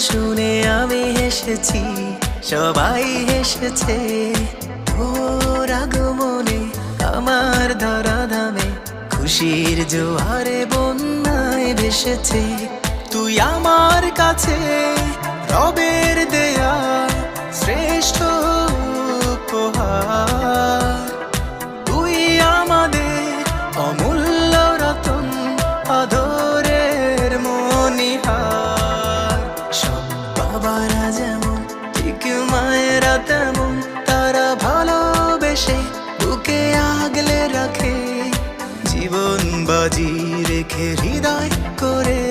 শুনে আমি হেসেছি, সবাই হেসেছে। ওর আগমনে আমার ধরা ধামে খুশির জোয়ারে বন্যায় ভেসেছে। তুই আমার কাছে রবের বাবারা যেমন, ঠিক মায়েরা তেমন, তারা ভালোবেসে বুকে আগলে রাখে। জীবন বাজি রেখে হৃদয় করে